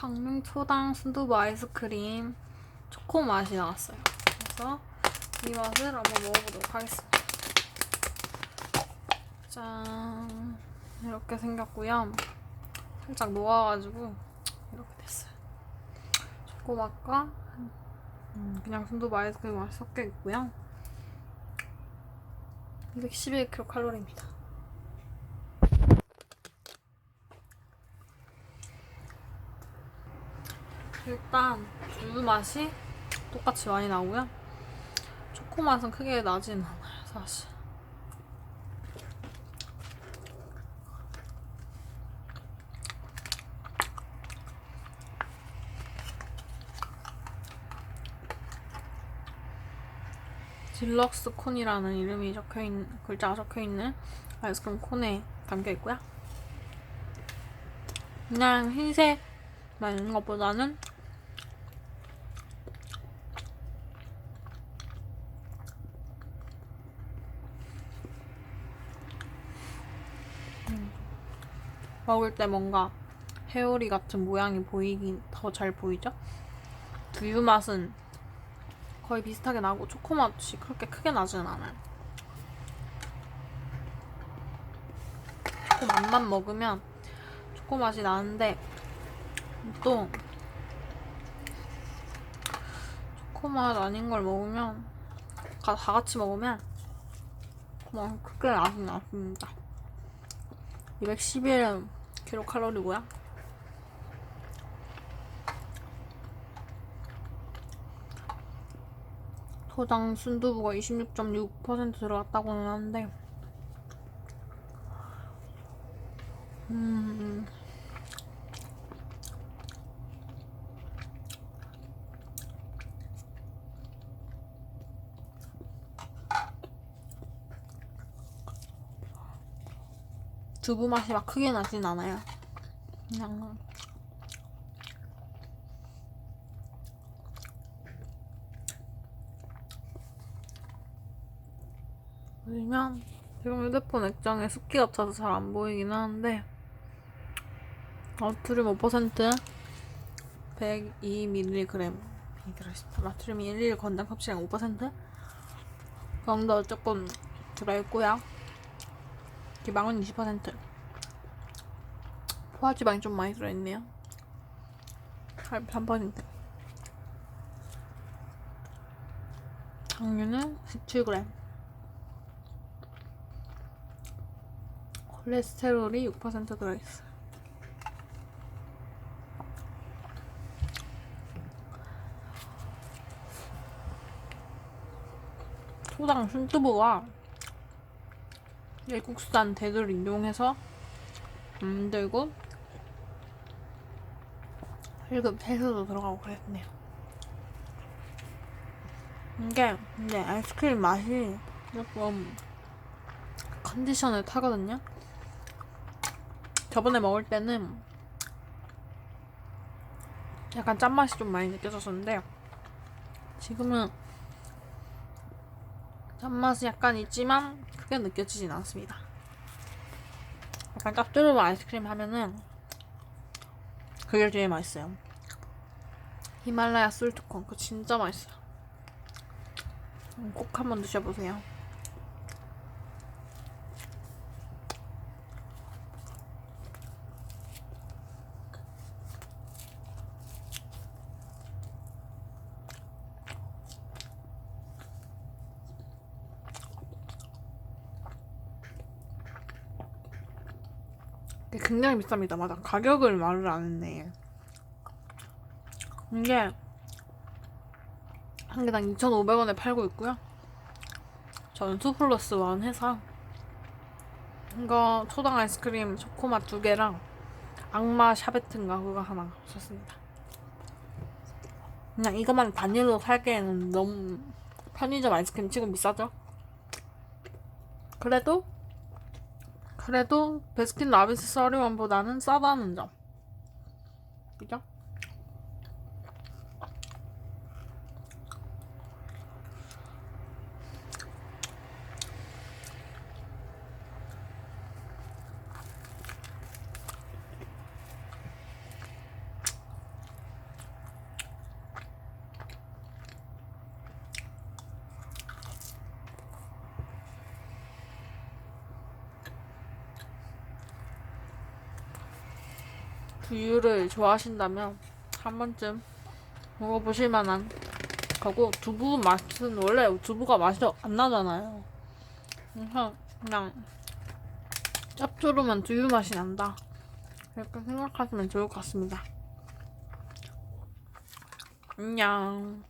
강릉 초당 순두부 아이스크림 초코 맛이 나왔어요. 그래서 이 맛을 한번 먹어보도록 하겠습니다. 짠 이렇게 생겼고요. 살짝 녹아가지고 이렇게 됐어요. 초코 맛과 음, 그냥 순두부 아이스크림 맛이 섞여 있고요. 211kcal입니다. 일단 두유 맛이 똑같이 많이 나오고요. 초코 맛은 크게 나진 않아요, 사실. 딜럭스 콘이라는 이름이 적혀 있는 글자가 적혀 있는 아이스크림 콘에 담겨 있고요. 그냥 흰색만 있는 것보다는 먹을 때 뭔가 회오리 같은 모양이 보이긴 더 잘 보이죠? 두유 맛은 거의 비슷하게 나고 초코 맛이 그렇게 크게 나지는 않아요. 초코 맛만 먹으면 초코 맛이 나는데 또 초코 맛 아닌 걸 먹으면 다, 다 같이 먹으면 뭐 크게 나진 않습니다. 211 킬로 칼로리고요. 토당 순두부가 26.6% 들어갔다고는 하는데 음 두부 맛이 막 크게 나진 않아요. 그냥 보시면 지금 휴대폰 액정에 습기가 차서 잘 안 보이긴 하는데 나트륨 5% 102mg이 들어있습니다. 나트륨이 1일 건당 섭취량 5% 정도 조금 들어있고요. 지방은 20% 포화지방이 좀 많이 들어있네요. 3% 당류는 17g 콜레스테롤이 6% 들어있어요. 소당 순두부와 외국산 대두를 이용해서 만들고 일급 채소도 들어가고 그랬네요. 이게 근데 아이스크림 맛이 조금 컨디션을 타거든요. 저번에 먹을 때는 약간 짠맛이 좀 많이 느껴졌었는데 지금은 짠맛이 약간 있지만 크게 느껴지진 않습니다. 약간 짭조름 아이스크림 하면은 그게 제일 맛있어요. 히말라야 솔트콘 그거 진짜 맛있어요. 음, 꼭 한번 드셔보세요. 굉장히 비쌉니다. 맞아. 가격을 말을 안 했네. 이게 한 개당 2,500원에 팔고 있고요. 저는 2 플러스 1 해서 이거 초당 아이스크림 초코맛 두 개랑 악마 샤베트인가 그거 하나 샀습니다. 그냥 이것만 단일로 살기에는 너무 편의점 아이스크림 치고 비싸죠? 그래도 그래도 베스킨 라빈스 서리원보다는 싸다는 점. 그죠? 두유를 좋아하신다면 한 번쯤 먹어보실 만한 거고 두부 맛은 원래 두부가 맛이 안 나잖아요. 그래서 그냥 짭조름한 두유 맛이 난다. 이렇게 생각하시면 좋을 것 같습니다. 안녕.